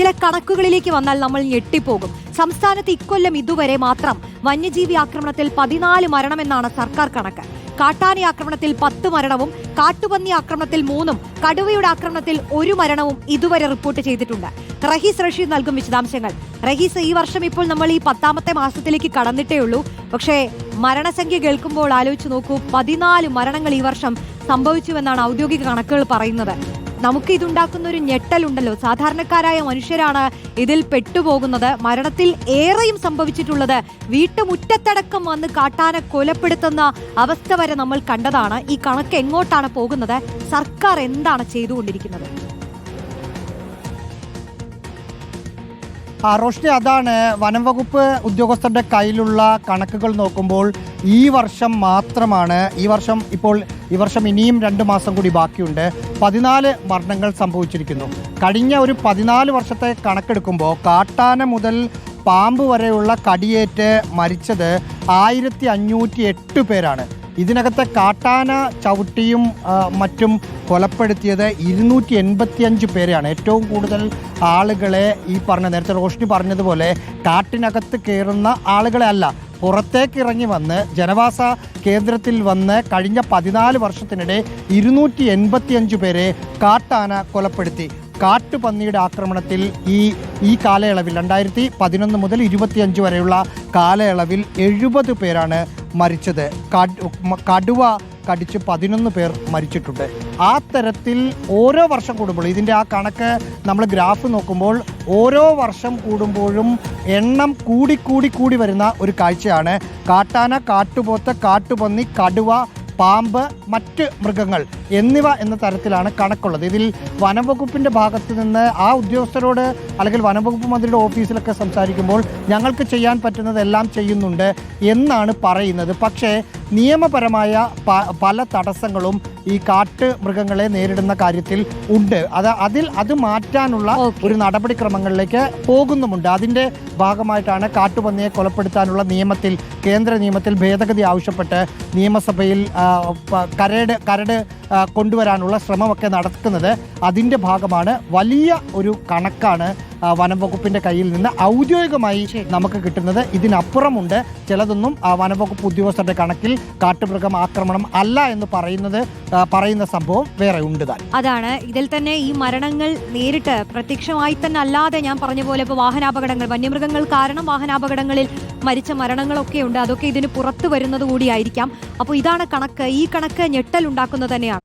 ചില കണക്കുകളിലേക്ക് വന്നാൽ നമ്മൾ ഞെട്ടിപ്പോകും. സംസ്ഥാനത്ത് ഇക്കൊല്ലം ഇതുവരെ മാത്രം വന്യജീവി ആക്രമണത്തിൽ പതിനാല് മരണമെന്നാണ് സർക്കാർ കണക്ക്. കാട്ടാന ആക്രമണത്തിൽ പത്ത് മരണവും കാട്ടുപന്നി ആക്രമണത്തിൽ മൂന്നും കടുവയുടെ ആക്രമണത്തിൽ ഒരു മരണവും ഇതുവരെ റിപ്പോർട്ട് ചെയ്തിട്ടുണ്ട്. റഹീസ് റഷീദ് നൽകും വിശദാംശങ്ങൾ. റഹീസ് ഈ വർഷം ഇപ്പോൾ നമ്മൾ ഈ പത്താമത്തെ മാസത്തിലേക്ക് കടന്നിട്ടേ ഉള്ളൂ പക്ഷേ മരണസംഖ്യ കേൾക്കുമ്പോൾ ആലോചിച്ച് നോക്കൂ പതിനാല് മരണങ്ങൾ ഈ വർഷം സംഭവിച്ചുവെന്നാണ് ഔദ്യോഗിക കണക്കുകൾ പറയുന്നത്. നമുക്ക് ഇതുണ്ടാക്കുന്ന ഒരു ഞെട്ടലുണ്ടല്ലോ. സാധാരണക്കാരായ മനുഷ്യരാണ് ഇതിൽ പെട്ടുപോകുന്നത്. മരണത്തിൽ ഏറെയും സംഭവിച്ചിട്ടുള്ളത് വീട്ടുമുറ്റത്തടക്കം വന്ന് കാട്ടാന കൊലപ്പെടുത്തുന്ന അവസ്ഥ വരെ നമ്മൾ കണ്ടതാണ്. ഈ കണക്ക് എങ്ങോട്ടാണ് പോകുന്നത്? സർക്കാർ എന്താണ് ചെയ്തുകൊണ്ടിരിക്കുന്നത്? റോഷ്നി അതാണ് വനം വകുപ്പ് ഉദ്യോഗസ്ഥരുടെ കയ്യിലുള്ള കണക്കുകൾ നോക്കുമ്പോൾ ഈ വർഷം മാത്രമാണ് ഈ വർഷം ഇപ്പോൾ ഈ വർഷം ഇനിയും രണ്ട് മാസം കൂടി ബാക്കിയുണ്ട്. പതിനാല് മരണങ്ങൾ സംഭവിച്ചിരിക്കുന്നു. കഴിഞ്ഞ ഒരു പതിനാല് വർഷത്തെ കണക്കെടുക്കുമ്പോൾ കാട്ടാന മുതൽ പാമ്പ് വരെയുള്ള കടിയേറ്റ് മരിച്ചത് ആയിരത്തി അഞ്ഞൂറ്റി എട്ട് പേരാണ്. ഇതിനകത്തെ കാട്ടാന ചവിട്ടിയും മറ്റും കൊലപ്പെടുത്തിയത് ഇരുന്നൂറ്റി എൺപത്തിയഞ്ച് പേരെയാണ്. ഏറ്റവും കൂടുതൽ ആളുകളെ ഈ പറഞ്ഞ നേരത്തെ റോഷ്നി പറഞ്ഞതുപോലെ കാട്ടിനകത്ത് കയറുന്ന ആളുകളെ അല്ല പുറത്തേക്ക് ഇറങ്ങി വന്ന് ജനവാസ കേന്ദ്രത്തിൽ വന്ന് കഴിഞ്ഞ പതിനാല് വർഷത്തിനിടെ ഇരുന്നൂറ്റി എൺപത്തിയഞ്ച് പേരെ കാട്ടാന കൊലപ്പെടുത്തി. കാട്ടുപന്നിയുടെ ആക്രമണത്തിൽ ഈ ഈ കാലയളവിൽ രണ്ടായിരത്തി പതിനൊന്ന് മുതൽ ഇരുപത്തിയഞ്ച് വരെയുള്ള കാലയളവിൽ എഴുപത് പേരാണ് മരിച്ചത്. കടുവ കടിച്ച് പതിനൊന്ന് പേർ മരിച്ചിട്ടുണ്ട്. ആ തരത്തിൽ ഓരോ വർഷം കൂടുമ്പോൾ ഇതിന്റെ ആ കണക്ക് നമ്മൾ ഗ്രാഫ് നോക്കുമ്പോൾ ഓരോ വർഷം കൂടുമ്പോഴും എണ്ണം കൂടി കൂടി കൂടി വരുന്ന ഒരു കാഴ്ചയാണ്. കാട്ടാന കാട്ടുപോത്ത് കാട്ടുപന്നി കടുവ പാമ്പ് മറ്റ് മൃഗങ്ങൾ എന്നിവ എന്ന തരത്തിലാണ് കണക്കുള്ളത്. ഇതിൽ വനംവകുപ്പിന്റെ ഭാഗത്ത് നിന്ന് ആ ഉദ്യോഗസ്ഥരോട് അല്ലെങ്കിൽ വനംവകുപ്പ് മന്ത്രിയുടെ ഓഫീസിലൊക്കെ സംസാരിക്കുമ്പോൾ ഞങ്ങൾക്ക് ചെയ്യാൻ പറ്റുന്നതെല്ലാം ചെയ്യുന്നുണ്ട് എന്നാണ് പറയുന്നത്. പക്ഷേ നിയമപരമായ പല തടസ്സങ്ങളും ഈ കാട്ട് മൃഗങ്ങളെ നേരിടുന്ന കാര്യത്തിൽ ഉണ്ട്. അത് അതിൽ അത് മാറ്റാനുള്ള ഒരു നടപടിക്രമങ്ങളിലേക്ക് പോകുന്നുമുണ്ട്. അതിന്റെ ഭാഗമായിട്ടാണ് കാട്ടുപന്നിയെ കൊലപ്പെടുത്താനുള്ള നിയമത്തിൽ കേന്ദ്ര നിയമത്തിൽ ഭേദഗതി ആവശ്യപ്പെട്ട് നിയമസഭയിൽ കരട് കരട് കൊണ്ടുവരാനുള്ള ശ്രമമൊക്കെ നടക്കുന്നത്. അതിന്റെ ഭാഗമാണ് വലിയ ഒരു കണക്കാണ് ആ, വനം വകുപ്പിന്റെ കയ്യിൽ നിന്ന് ഔദ്യോഗികമായി നമുക്ക് കിട്ടുന്നത് ഇതിനപ്പുറമുണ്ട്. ചിലതൊന്നും വനംവകുപ്പ് വനം ഉദ്യോഗസ്ഥരുടെ കണക്കിൽ കാട്ടുമൃഗം ആക്രമണം അല്ല എന്ന് പറയുന്നത് പറയുന്ന സംഭവം വേറെ ഉണ്ട് അതാണ്. ഇതിൽ തന്നെ ഈ മരണങ്ങൾ നേരിട്ട് പ്രത്യക്ഷമായി തന്നെ അല്ലാതെ ഞാൻ പറഞ്ഞ പോലെ ഇപ്പോൾ വാഹനാപകടങ്ങൾ വന്യമൃഗങ്ങൾ കാരണം വാഹനാപകടങ്ങളിൽ മരിച്ച മരണങ്ങളൊക്കെ ഉണ്ട് അതൊക്കെ ഇതിന് പുറത്തു വരുന്നത് കൂടിയായിരിക്കാം. അപ്പോൾ ഇതാണ് കണക്ക്. ഈ കണക്ക് ഞെട്ടൽ ഉണ്ടാക്കുന്നത് തന്നെയാണ്.